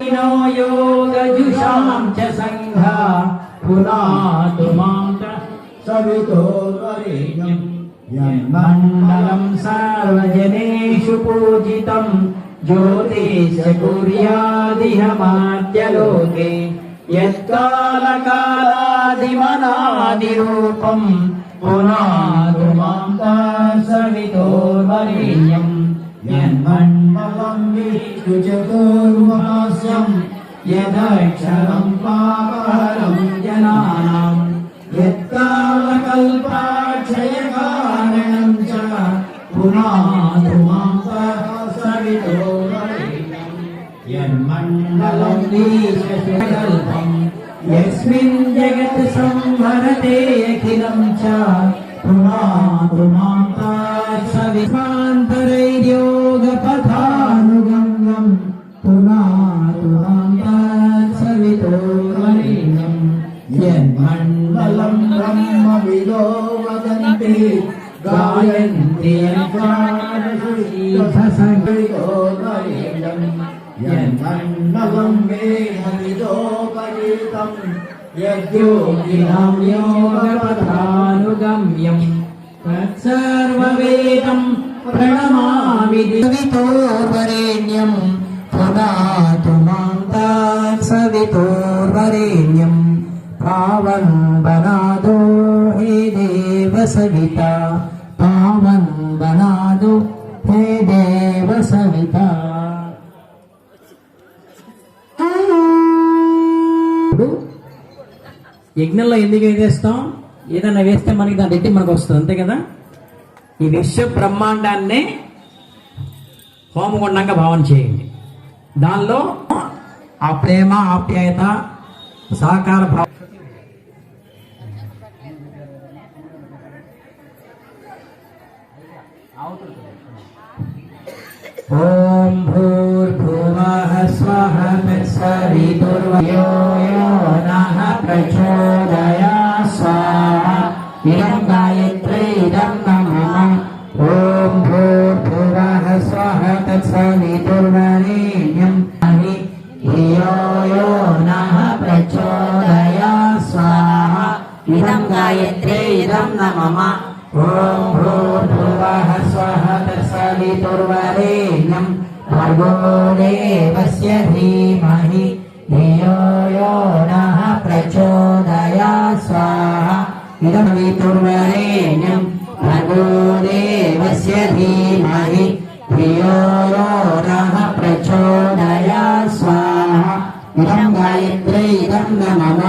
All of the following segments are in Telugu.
नो योगजुषां च सङ्घा पुनातु मां च सवितो वरेण्यं यन्मण्डलं सार्वजनेषु पूजितं ज्योतिष कुर्यादिहमाद्यलोके यत्कालकालादिमनादिरूपं पुनातु मां सवितोर्वरेण्यम् यन्मण्डलं రాజ్యం యదక్షరం పాపహరం జనానాం యత్కాలకల్పాక్షయకారణం చ పునాతు మాం సవితో యన్మండలం నీశకల్పం యస్మిన్ జగత్ సంహరతే అఖిలం చ పునాతు సవితో यन्मण्डलं मण्डलं ब्रह्मविदो वदन्ति गायन्ति सङ्गीतो वरेण्यं यन्मण्डलं वेदविदोपरीतं योगिनां योगपथानुगम्यं तत्सर्ववेदं प्रणमामि सवितो वरेण्यं पुनातु मां तत्सवितोर्वरेण्यं पावन् बनादो हे देव सविता पावन् बनादो हे देव सविता ఇప్పుడు యజ్ఞంలో ఎందుకు వేసేస్తాం ఏదైనా వేస్తే మనకి దాని రెట్టి మనకు వస్తుంది అంతే కదా ఈ విశ్వ బ్రహ్మాండాన్నే హోమగుండంగా భావన చేయండి దానిలో ఆ ప్రేమ ఆప్యాయత సహకార భావ ॐ भूर्भुवः स्वः तत्सवितुर्वयो यो नः प्रचोदया स्वाहा इदं गायत्रे इदं नमः ॐ भूर्भुवः स्वः तत्सवितुर्वरेण्यं हि धियो यो नः प्रचोदया स्वाहा इदं गायत्रे इदं नमः ॐ भूर्भुवः स्वः तत्सवितुर्वरेण्यं भर्गो देवस्य धीमहि धियो यो नः प्रचोदया स्वाहा इदं वितुर्वरेण्यं भर्गो देवस्य धीमहि धियो यो नः प्रचोदया स्वाहा इदं गायत्रे इदं नमः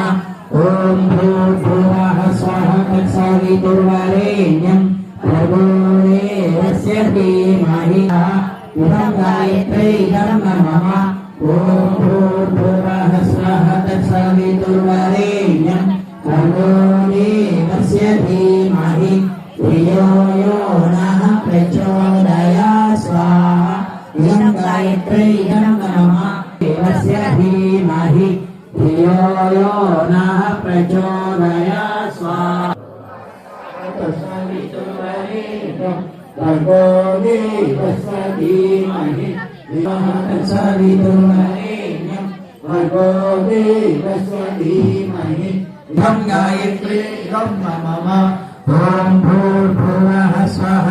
ॐ भूर्भुवः स्वः तत्सवितुर्वरेण्यं भर्गो देवस्य धीमहि इदं गायत्रे इदं नमः ॐ भूर्भुवः स्वः तत्सवितुर्वरेण्यं भर्गो देवस्य धीमहि धियो यो नः प्रचोदया स्वाहा इदं गायत्रे इदं नमः देवस्य धीमहि धियो यो नः प्रचोदया स्वाहा भर्गो देवस्य धीमहि सवितुर्वरेण्यं भर्गो देवस्य धीमहि इदं गायत्रे इदं मम ॐ भूर्भुवः स्वः